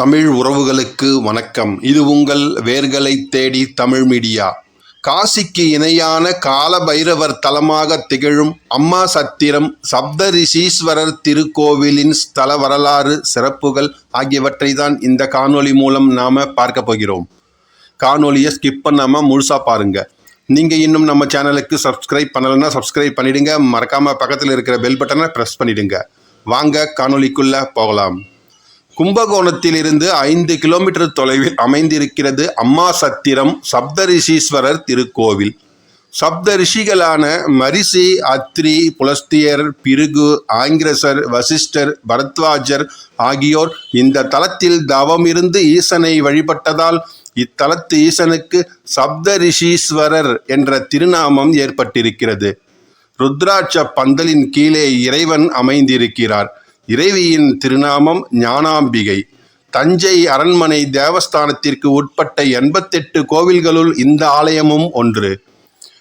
தமிழ் உறவுகளுக்கு வணக்கம். இது உங்கள் வேர்களை தேடி தமிழ் மீடியா. காசிக்கு இணையான கால பைரவர் தலமாக திகழும் அம்மா சத்திரம் சப்தரிஷீஸ்வரர் திருக்கோவிலின் ஸ்தல வரலாறு சிறப்புகள் ஆகியவற்றை தான் இந்த காணொளி மூலம் நாம் பார்க்க போகிறோம். காணொலியை ஸ்கிப் பண்ணாமல் முழுசாக பாருங்கள் நீங்கள் இன்னும் நம்ம சேனலுக்கு சப்ஸ்கிரைப் பண்ணலைன்னா சப்ஸ்கிரைப் பண்ணிவிடுங்க மறக்காமல் பக்கத்தில் இருக்கிற பெல் பட்டனை ப்ரெஸ் பண்ணிவிடுங்க வாங்க காணொலிக்குள்ளே போகலாம். கும்பகோணத்திலிருந்து ஐந்து கிலோமீட்டர் தொலைவில் அமைந்திருக்கிறது அம்மா சத்திரம் சப்தரிஷீஸ்வரர் திருக்கோவில். சப்த ரிஷிகளான மரிசி அத்ரி புலஸ்தியர் பிருகு ஆங்கிரசர் வசிஷ்டர் பரத்வாஜர் ஆகியோர் இந்த தலத்தில் தவமிருந்து ஈசனை வழிபட்டதால் இத்தலத்து ஈசனுக்கு சப்த ரிஷீஸ்வரர் என்ற திருநாமம் ஏற்பட்டிருக்கிறது. ருத்ராட்ச பந்தலின் கீழே இறைவன் அமைந்திருக்கிறார். இறைவியின் திருநாமம் ஞானாம்பிகை. தஞ்சை அரண்மனை தேவஸ்தானத்திற்கு உட்பட்ட எண்பத்தெட்டு கோவில்களுள் இந்த ஆலயமும் ஒன்று.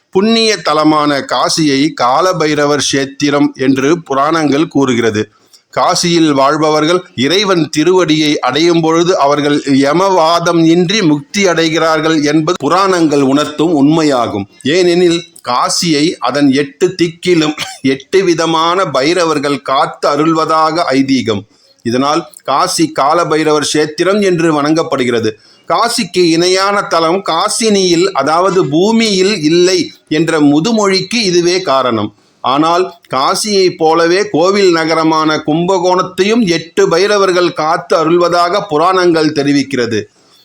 புண்ணிய தலமான காசியை காலபைரவர் சேத்திரம் என்று புராணங்கள் கூறுகிறது. காசியில் வாழ்பவர்கள் இறைவன் திருவடியை அடையும் பொழுது அவர்கள் யமவாதம் இன்றி முக்தி அடைகிறார்கள் என்பது புராணங்கள் உணர்த்தும் உண்மையாகும். ஏனெனில் காசியை அதன் எட்டு திக்கிலும் எட்டு விதமான பைரவர்கள் காத்து அருள்வதாக ஐதீகம். இதனால் காசி காலபைரவர் சேத்திரம் என்று வணங்கப்படுகிறது. காசிக்கு இணையான தலம் காசினியில் அதாவது பூமியில் இல்லை என்ற முதுமொழிக்கு இதுவே காரணம். ஆனால் காசியைப் போலவே கோவில் நகரமான கும்பகோணத்தையும் எட்டு பைரவர்கள் காத்து அருள்வதாக புராணங்கள் தெரிவிக்கிறது.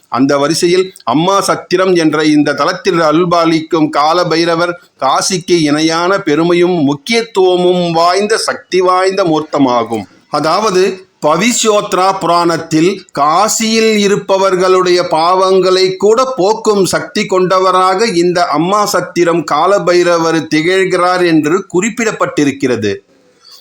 அந்த வரிசையில் அம்மா சத்திரம் என்ற இந்த தலத்தில் அருள்பாலிக்கும் கால பைரவர் காசிக்கு இணையான பெருமையும் முக்கியத்துவமும் வாய்ந்த சக்தி வாய்ந்த மூர்த்தமாகும். அதாவது பவிஷ்யோத்ரா புராணத்தில் காசியில் இருப்பவர்களுடைய பாவங்களை கூட போக்கும் சக்தி கொண்டவராக இந்த அம்மா சத்திரம் காலபைரவர் திகழ்கிறார் என்று குறிப்பிடப்பட்டிருக்கிறது.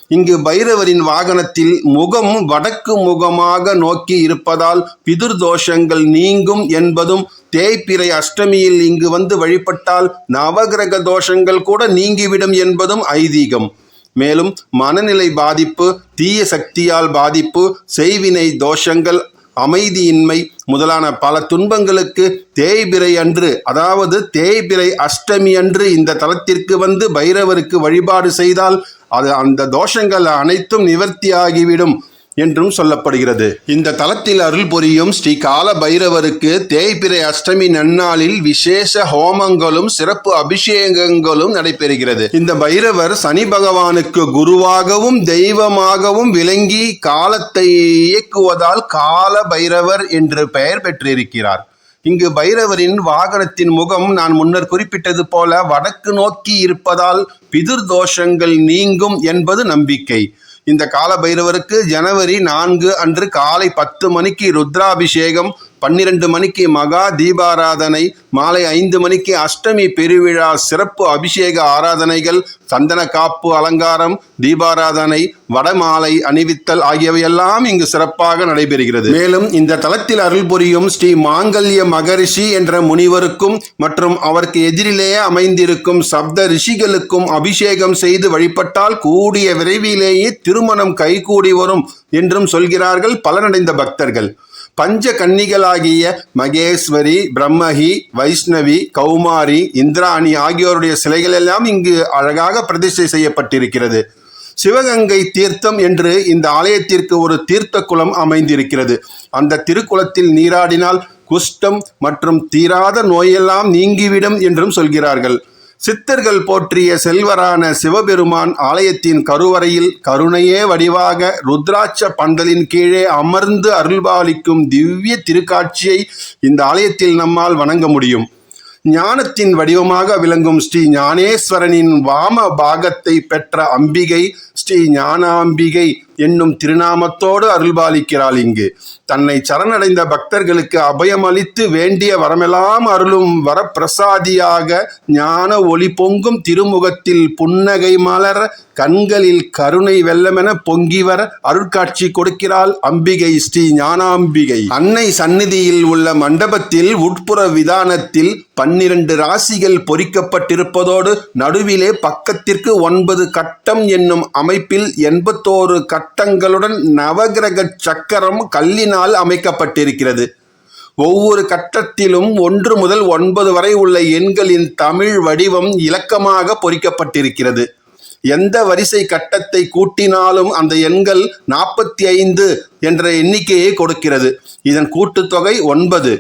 இங்கு பைரவரின் வாகனத்தில் முகம் வடக்கு முகமாக நோக்கி இருப்பதால் பிதிர் தோஷங்கள் நீங்கும் என்பதும் தேய்பிறை அஷ்டமியில் இங்கு வந்து வழிபட்டால் நவகிரக தோஷங்கள் கூட நீங்கிவிடும் என்பதும் ஐதீகம். மேலும் மனநிலை பாதிப்பு தீய சக்தியால் பாதிப்பு செய்வினை தோஷங்கள் அமைதியின்மை முதலான பல துன்பங்களுக்கு தேய்பிரை அன்று அதாவது தேய்பிரை அஷ்டமி அன்று இந்த தலத்திற்கு வந்து பைரவருக்கு வழிபாடு செய்தால் அது அந்த தோஷங்கள் அனைத்தும் நிவர்த்தியாகிவிடும். என்றும் சொல்லப்படுகிறது. இந்த தலத்தில் அருள் புரியும் ஸ்ரீ கால பைரவருக்கு தேய்பிறை அஷ்டமி நன்னாளில் விசேஷ ஹோமங்களும் சிறப்பு அபிஷேகங்களும் நடைபெறுகிறது. இந்த பைரவர் சனி பகவானுக்கு குருவாகவும் தெய்வமாகவும் விளங்கி காலத்தை இயக்குவதால் கால பைரவர் என்று பெயர் பெற்றிருக்கிறார். இங்கு பைரவரின் வாகனத்தின் முகம் நான் முன்னர் குறிப்பிட்டது போல வடக்கு நோக்கி இருப்பதால் பிதிர் தோஷங்கள் நீங்கும் என்பது நம்பிக்கை. இந்த கால பைரவருக்கு ஜனவரி நான்கு அன்று காலை பத்து மணிக்கு ருத்ராபிஷேகம் பன்னிரண்டு மணிக்கு மகா தீபாராதனை மாலை ஐந்து மணிக்கு அஷ்டமி பெருவிழா சிறப்பு அபிஷேக ஆராதனைகள் சந்தன காப்பு அலங்காரம் தீபாராதனை வடமாலை அணிவித்தல் ஆகியவையெல்லாம் இங்கு சிறப்பாக நடைபெறுகிறது. மேலும் இந்த தளத்தில் அருள் புரியும் ஸ்ரீ மாங்கல்ய மகரிஷி என்ற முனிவருக்கும் மற்றும் அவருக்கு எதிரிலேயே அமைந்திருக்கும் சப்த ரிஷிகளுக்கும் அபிஷேகம் செய்து வழிபட்டால் கூடிய விரைவிலேயே திருமணம் கைகூடி வரும் என்றும் சொல்கிறார்கள் பலனடைந்த பக்தர்கள். பஞ்ச கன்னிகளாகிய மகேஸ்வரி பிரம்மகி வைஷ்ணவி கௌமாரி இந்திராணி ஆகியோருடைய சிலைகள் எல்லாம் இங்கு அழகாக பிரதிஷ்டை செய்யப்பட்டிருக்கிறது. சிவகங்கை தீர்த்தம் என்று இந்த ஆலயத்திற்கு ஒரு தீர்த்த குளம் அமைந்திருக்கிறது. அந்த திருக்குளத்தில் நீராடினால் குஷ்டம் மற்றும் தீராத நோயெல்லாம் நீங்கிவிடும் என்றும் சொல்கிறார்கள். சித்தர்கள் போற்றிய செல்வரான சிவபெருமான் ஆலயத்தின் கருவறையில் கருணையே வடிவாக ருத்ராட்ச பந்தலின் கீழே அமர்ந்து அருள்பாலிக்கும் திவ்ய திருக்காட்சியை இந்த ஆலயத்தில் நம்மால் வணங்க முடியும். ஞானத்தின் வடிவமாக விளங்கும் ஸ்ரீ ஞானேஸ்வரனின் வாம பாகத்தை பெற்ற அம்பிகை ஸ்ரீ ஞானாம்பிகை என்னும் திருநாமத்தோடு அருள்பாலிக்கிறாள் இங்கு. தன்னை சரணடைந்த பக்தர்களுக்கு அபயமளித்து வேண்டிய வரமெல்லாம் அருளும் வரப்பிரசாதியாக ஞான ஒளி பொங்கும் திருமுகத்தில் புன்னகை மலர கண்களில் கருணை வெல்லமென பொங்கி வர அருட்காட்சி கொடுக்கிறாள் அம்பிகை ஸ்ரீ ஞானாம்பிகை. அன்னை சந்நிதியில் உள்ள மண்டபத்தில் உட்புற விதானத்தில் பன்னிரண்டு ராசிகள் பொறிக்கப்பட்டிருப்பதோடு நடுவிலே பக்கத்திற்கு ஒன்பது கட்டம் என்னும் அமைப்பில் எண்பத்தோரு கட்ட கட்டங்களுடன் நவகிரக சக்கரம் கல்லினால் அமைக்கப்பட்டிருக்கிறது. ஒவ்வொரு கட்டத்திலும் ஒன்று முதல் ஒன்பது வரை உள்ள எண்களின் தமிழ் வடிவம் இலக்கமாக பொறிக்கப்பட்டிருக்கிறது. எந்த வரிசை கட்டத்தை கூட்டினாலும் அந்த எண்கள் நாற்பத்தி ஐந்து என்ற எண்ணிக்கையை கொடுக்கிறது. இதன் கூட்டுத்தொகை ஒன்பது.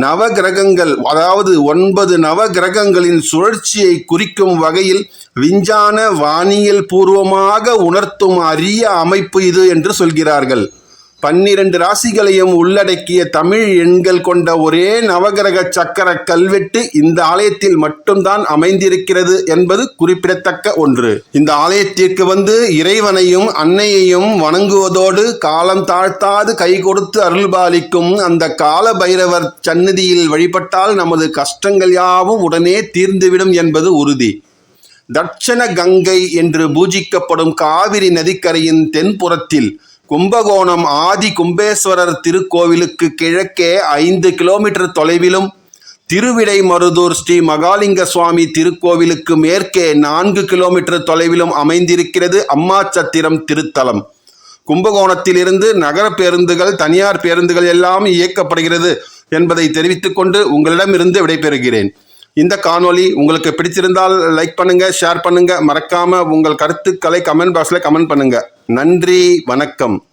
நவகிரகங்கள் அதாவது ஒன்பது நவகிரகங்களின் சுழற்சியை குறிக்கும் வகையில் விஞ்ஞான வானியல் பூர்வமாக உணர்த்தும் அரிய அமைப்பு இது என்று சொல்கிறார்கள். பன்னிரண்டு ராசிகளையும் உள்ளடக்கிய தமிழ் எண்கள் கொண்ட ஒரே நவகிரக சக்கர கல்வெட்டு இந்த ஆலயத்தில் மட்டும்தான் அமைந்திருக்கிறது என்பது குறிப்பிடத்தக்க ஒன்று. இந்த ஆலயத்திற்கு வந்து இறைவனையும் அன்னையையும் வணங்குவதோடு காலம் தாழ்த்தாது கை கொடுத்து அருள்பாலிக்கும் அந்த கால பைரவர் சந்நிதியில் வழிபட்டால் நமது கஷ்டங்கள் யாவும் உடனே தீர்ந்துவிடும் என்பது உறுதி. தட்சண கங்கை என்று பூஜிக்கப்படும் காவிரி நதிக்கரையின் தென்புறத்தில் கும்பகோணம் ஆதி கும்பேஸ்வரர் திருக்கோவிலுக்கு கிழக்கே ஐந்து கிலோமீட்டர் தொலைவிலும் திருவிடைமருதூர் ஸ்ரீ மகாலிங்க சுவாமி திருக்கோவிலுக்கு மேற்கே நான்கு கிலோமீட்டர் தொலைவிலும் அமைந்திருக்கிறது அம்மாச்சத்திரம் திருத்தலம். கும்பகோணத்திலிருந்து நகர பேருந்துகள் தனியார் பேருந்துகள் எல்லாம் இயக்கப்படுகிறது என்பதை தெரிவித்துக் கொண்டு உங்களிடமிருந்து விடைபெறுகிறேன். இந்த காணொளி உங்களுக்கு பிடிச்சிருந்தால் லைக் பண்ணுங்க ஷேர் பண்ணுங்க. மறக்காம உங்கள் கருத்துக்களை கமெண்ட் பாக்ஸில் கமெண்ட் பண்ணுங்கள் நன்றி வணக்கம்.